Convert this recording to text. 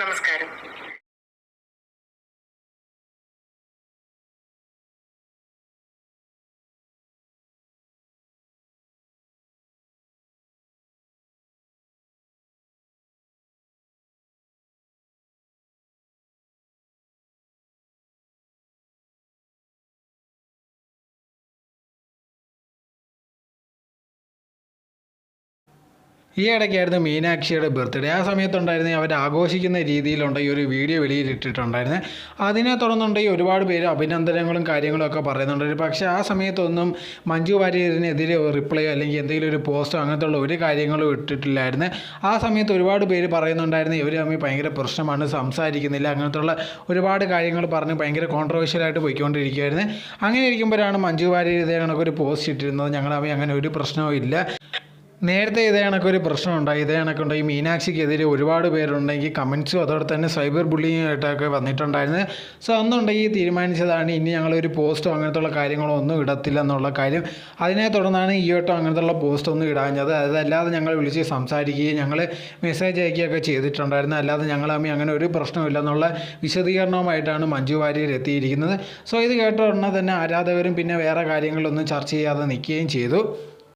നമസ്കാരം ഈ ഇടയ്ക്കായിരുന്നു മീനാക്ഷിയുടെ ബർത്ത്ഡേ. ആ സമയത്തുണ്ടായിരുന്ന അവർ ആഘോഷിക്കുന്ന രീതിയിലുണ്ട് ഈ ഒരു വീഡിയോ വെളിയിലിട്ടിട്ടുണ്ടായിരുന്നത് അതിനെ തുടർന്നുണ്ടെങ്കിൽ ഒരുപാട് പേര് അഭിനന്ദനങ്ങളും കാര്യങ്ങളും ഒക്കെ പറയുന്നുണ്ട്. പക്ഷേ ആ സമയത്തൊന്നും മഞ്ജു വാര്യരിനെതിരെ റിപ്ലൈ അല്ലെങ്കിൽ എന്തെങ്കിലും ഒരു പോസ്റ്റോ അങ്ങനത്തുള്ള ഒരു കാര്യങ്ങളും ഇട്ടിട്ടില്ലായിരുന്നു. ആ സമയത്ത് ഒരുപാട് പേര് പറയുന്നുണ്ടായിരുന്നു ഇവർ തമ്മിൽ ഭയങ്കര പ്രശ്നമാണ് സംസാരിക്കുന്നില്ല അങ്ങനത്തുള്ള ഒരുപാട് കാര്യങ്ങൾ പറഞ്ഞ് ഭയങ്കര കോൺട്രവേഴ്ഷ്യലായിട്ട് പോയിക്കൊണ്ടിരിക്കുകയായിരുന്നു അങ്ങനെ ഇരിക്കുമ്പോഴാണ് മഞ്ജു വാര്യർ ഇതേ കണക്കൊരു പോസ്റ്റ് ഇട്ടിരുന്നത്. ഞങ്ങൾ തമ്മിൽ അങ്ങനെ ഒരു പ്രശ്നവും ഇല്ല. നേരത്തെ ഇതേ കണക്കൊരു പ്രശ്നമുണ്ടായി ഇതേ കണക്കുണ്ട്. ഈ മീനാക്ഷിക്കെതിരെ ഒരുപാട് പേരുണ്ടെങ്കിൽ കമൻസും അതോടെ തന്നെ സൈബർ ബുള്ളിങ് ആയിട്ടൊക്കെ വന്നിട്ടുണ്ടായിരുന്നു. സോ അന്നുണ്ടെങ്കിൽ തീരുമാനിച്ചതാണ്. ഇനി ഞങ്ങളൊരു പോസ്റ്റോ അങ്ങനത്തുള്ള കാര്യങ്ങളോ ഒന്നും ഇടത്തില്ല എന്നുള്ള കാര്യം. അതിനെ തുടർന്നാണ് ഈ വട്ടം അങ്ങനത്തുള്ള പോസ്റ്റ് ഒന്നും ഇടാഞ്ഞത്. അതല്ലാതെ ഞങ്ങൾ വിളിച്ച് സംസാരിക്കുകയും ഞങ്ങൾ മെസ്സേജ് അയക്കുകയൊക്കെ ചെയ്തിട്ടുണ്ടായിരുന്നു. അല്ലാതെ ഞങ്ങൾ തമ്മിൽ അങ്ങനെ ഒരു പ്രശ്നമില്ല എന്നുള്ള വിശദീകരണവുമായിട്ടാണ് മഞ്ജു വാര്യർ എത്തിയിരിക്കുന്നത്. സോ ഇത് കേട്ട ഉടനെ തന്നെ ആരാധകരും പിന്നെ വേറെ കാര്യങ്ങളൊന്നും ചർച്ച ചെയ്യാതെ നിൽക്കുകയും ചെയ്തു.